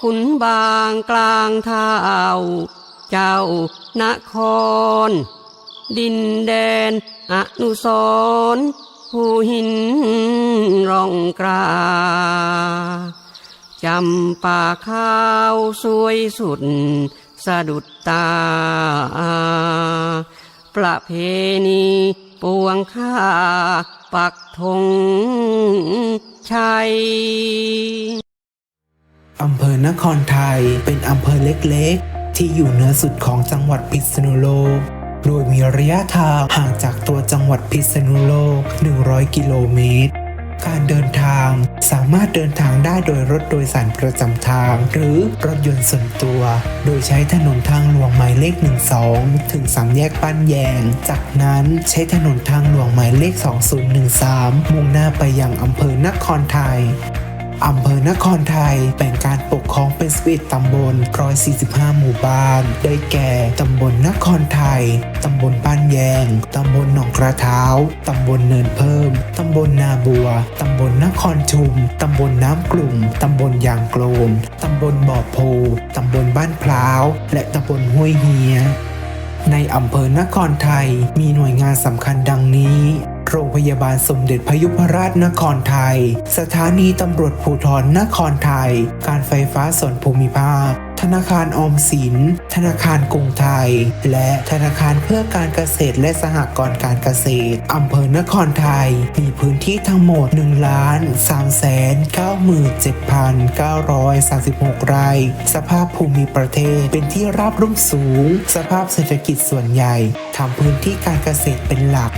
ขุนบางกลางเท้าเจ้านคร ดินแดนอนุสรผู้หินร่องกลาจำป่าข้าวสวยสุด สะดุดตา ประเพณีปวงข้าปักธงชัย อำเภอนครไทย เป็นอำเภอเล็กๆ ที่อยู่เหนือสุดของจังหวัดพิษณุโลก โดยมีระยะทางห่างจากตัวจังหวัดพิษณุโลก 100 กิโลเมตร การเดินทางสามารถเดินทางได้โดยรถโดยสารประจำทาง หรือรถยนต์ส่วนตัว โดยใช้ถนนทางหลวงหมายเลข 12 ถึงสามแยกป้านแยง จากนั้นใช้ถนนทางหลวงหมายเลข 2013 มุ่งหน้าไปยังอำเภอนครไทย อำเภอนครไทยแบ่งการปกครองเป็น11ตำบล 145 หมู่บ้าน ได้แก่ ตำบลนครไทย ตำบลบ้านแยง ตำบลหนองกระเท้า ตำบลเนินเพิ่ม ตำบลนาบัว ตำบลนครชุม ตำบลน้ำกลุ่ม ตำบลยางโกลมตำบลบ่อโพ ตำบลบ้านพร้าว และตำบลห้วยเฮีย ในอำเภอนครไทยมีหน่วยงานสำคัญดังนี้ โรงพยาบาลสมเด็จพยุพราชนครไทย สถานีตำรวจภูธรนครไทย การไฟฟ้าส่วนภูมิภาค ธนาคารออมสิน ธนาคารกรุงไทย และธนาคารเพื่อการเกษตรและสหกรณ์การเกษตรอำเภอนครไทย มีพื้นที่ทั้งหมด1ล้าน3แสน97,936 ไร่ สภาพภูมิประเทศเป็นที่ราบรุ่มสูง สภาพเศรษฐกิจส่วนใหญ่ทำพื้นที่การเกษตรเป็นหลัก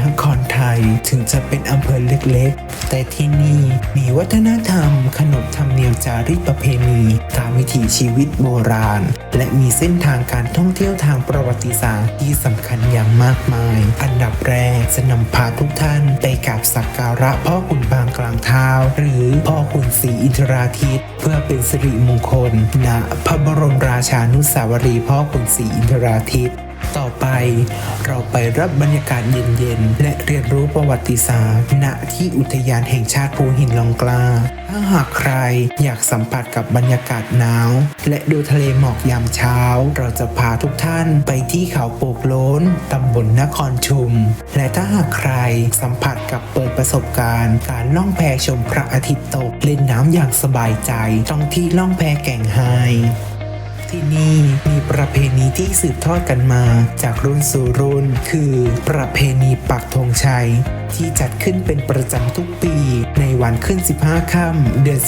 นครไทย ถึงจะเป็นอำเภอเล็กๆ แต่ที่นี่มีวัฒนธรรม ขนบธรรมเนียมจารีตประเพณี ตามวิถีชีวิตโบราณ และมีเส้นทางการท่องเที่ยวทางประวัติศาสตร์ที่สำคัญอย่างมากมาย อันดับแรกจะนำพาทุกท่านไปกราบสักการะพ่อขุนบางกลางเท้า หรือพ่อขุนศรีอินทราทิตเพื่อเป็นสิริมงคลณพระบรมราชานุสาวรีย์พ่อขุนศรีอินทราทิต ต่อไปเราไปรับบรรยากาศเย็นๆ และเรียนรู้ประวัติศาสตร์ ณที่อุทยานแห่งชาติภูหินลองกล้า ถ้าหากใครอยากสัมผัสกับบรรยากาศหนาว และดูทะเลหมอกยามเช้า เราจะพาทุกท่านไปที่เขาโปกโล้นตำบลนครชุม และถ้าหากใครสัมผัสกับเปิดประสบการณ์ การล่องแพชมพระอาทิตย์ตกเล่นน้ำอย่างสบายใจต้องที่ล่องแพแก่งไฮ ที่นี่มีประเพณีที่สืบทอดกันมา จากรุ่นสู่รุ่น คือประเพณีปักธงชัย ที่จัดขึ้นเป็นประจำทุกปี ในวันขึ้น 15 ค่ำเดือน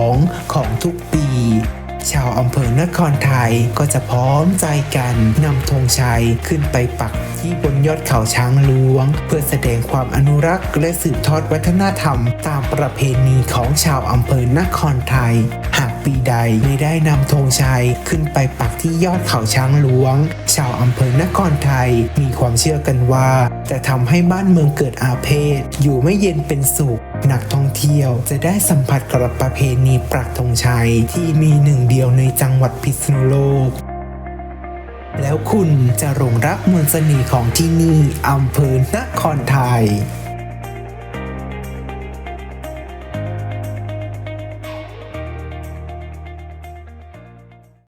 12 ของทุกปี ชาวอำเภอนครไทยก็จะพร้อมใจกันนำธงชัยขึ้นไปปักที่บนยอดเขาช้างหลวง เพื่อแสดงความอนุรักษ์ และสืบทอดวัฒนธรรม ตามประเพณีของชาวอำเภอนครไทย หาก ปีใดไม่ได้นำธงชัยขึ้นไปปักที่ยอดเขาช้างหลวง ชาวอำเภอนครไทยมีความเชื่อกันว่า จะทำให้บ้านเมืองเกิดอาเพศ อยู่ไม่เย็นเป็นสุขนักท่องเที่ยวจะได้สัมผัสกับประเพณีปักธงชัยที่มีหนึ่งเดียวในจังหวัดพิษณุโลกแล้วคุณจะหลงรักมนต์เสน่ห์ของที่นี่อำเภอนครไทย